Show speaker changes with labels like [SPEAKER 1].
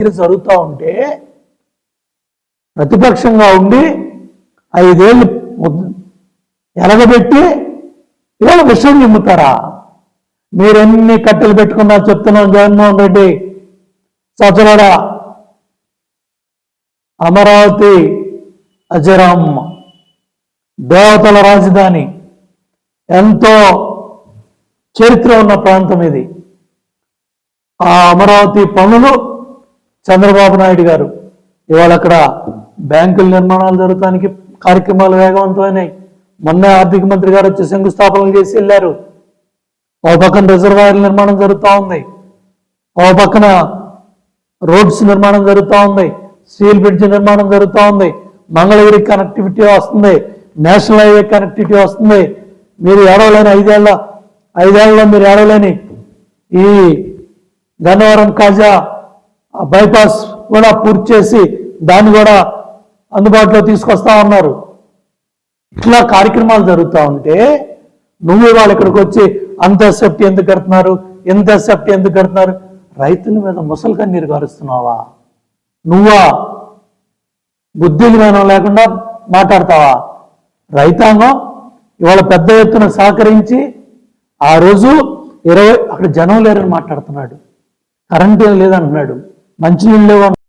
[SPEAKER 1] మీరు జరుగుతూ ఉంటే ప్రతిపక్షంగా ఉండి ఐదేళ్ళు ముద్ద- ఎలగబెట్టి ఇవాళ విషయం నిమ్ముతారా మీరెన్ని కట్టెలు పెట్టుకున్నా చెప్తున్నాం జగన్మోహన్ రెడ్డి. సచలరా అమరావతి అజరమ్మ దేవతల రాజధాని. ఎంతో చరిత్ర ఉన్న ప్రాంతం ఇది. ఆ అమరావతి పనులు చంద్రబాబు నాయుడు గారు. ఇవాళ అక్కడ బ్యాంకుల నిర్మాణాలు జరగడానికి కార్యక్రమాలు వేగవంతమైనాయి. మొన్న ఆర్థిక మంత్రి గారు వచ్చి శంకుస్థాపనలు చేసి వెళ్ళారు. ఓ పక్కన రిజర్వాయర్ నిర్మాణం జరుగుతూ ఉంది. ఓ పక్కన రోడ్స్ నిర్మాణం జరుగుతూ ఉంది. స్టీల్ బ్రిడ్జ్ నిర్మాణం జరుగుతూ ఉంది. మంగళగిరి కనెక్టివిటీ వస్తుంది. నేషనల్ హైవే కనెక్టివిటీ వస్తుంది. మీరు ఏడవలేని ఐదేళ్ళ ఐదేళ్ళలో మీరు ఏడవలేని ఈ గన్నవరం కాజా బైపాస్ కూడా పూర్తి చేసి దాన్ని కూడా అందుబాటులో తీసుకొస్తా ఉన్నారు. ఇట్లా కార్యక్రమాలు జరుగుతూ ఉంటే నువ్వు వాళ్ళు ఇక్కడికి వచ్చి అంత సేఫ్టీ ఎందుకు కడుతున్నారు? ఎంత సేఫ్టీ ఎందుకు కడుతున్నారు? రైతుల మీద ముసలి కన్నీరు కారుస్తున్నావా నువ్వా? బుద్ధి జ్ఞానం లేకుండా మాట్లాడతావా? రైతాంగం ఇవాళ పెద్ద ఎత్తున సహకరించి ఆ రోజు ఇరవై అక్కడ జనం లేరని మాట్లాడుతున్నాడు. కరెంట్ లేదంటున్నాడు మంచినీళ్ళు